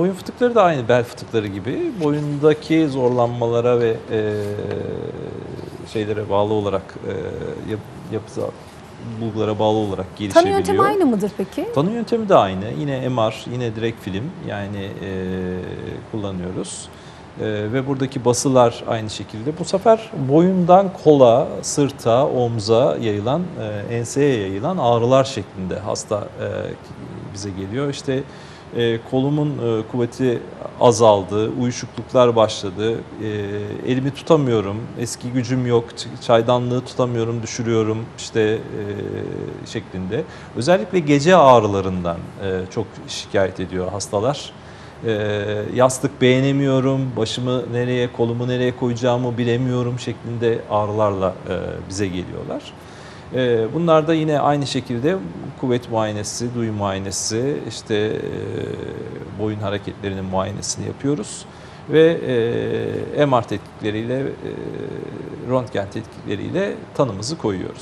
Boyun fıtıkları da aynı bel fıtıkları gibi boyundaki zorlanmalara ve e, şeylere bağlı olarak e, yap, yapısal bulgulara bağlı olarak Tanı gelişebiliyor. yöntemi aynı mıdır peki? Tanı yöntemi de aynı. Yine MR, yine direkt film yani e, kullanıyoruz. E, ve buradaki basılar aynı şekilde. Bu sefer boyundan kola, sırta, omza yayılan, e, enseye yayılan ağrılar şeklinde hasta e, bize geliyor. İşte e, kolumun e, kuvveti azaldı, uyuşukluklar başladı, e, elimi tutamıyorum, eski gücüm yok, çaydanlığı tutamıyorum, düşürüyorum işte e, şeklinde. Özellikle gece ağrılarından e, çok şikayet ediyor hastalar. E, yastık beğenemiyorum, başımı nereye, kolumu nereye koyacağımı bilemiyorum şeklinde ağrılarla e, bize geliyorlar. E, bunlar da yine aynı şekilde kuvvet muayenesi, duyu muayenesi, işte e, boyun hareketlerinin muayenesini yapıyoruz ve e, MR tetkikleriyle, e, röntgen tetkikleriyle tanımızı koyuyoruz.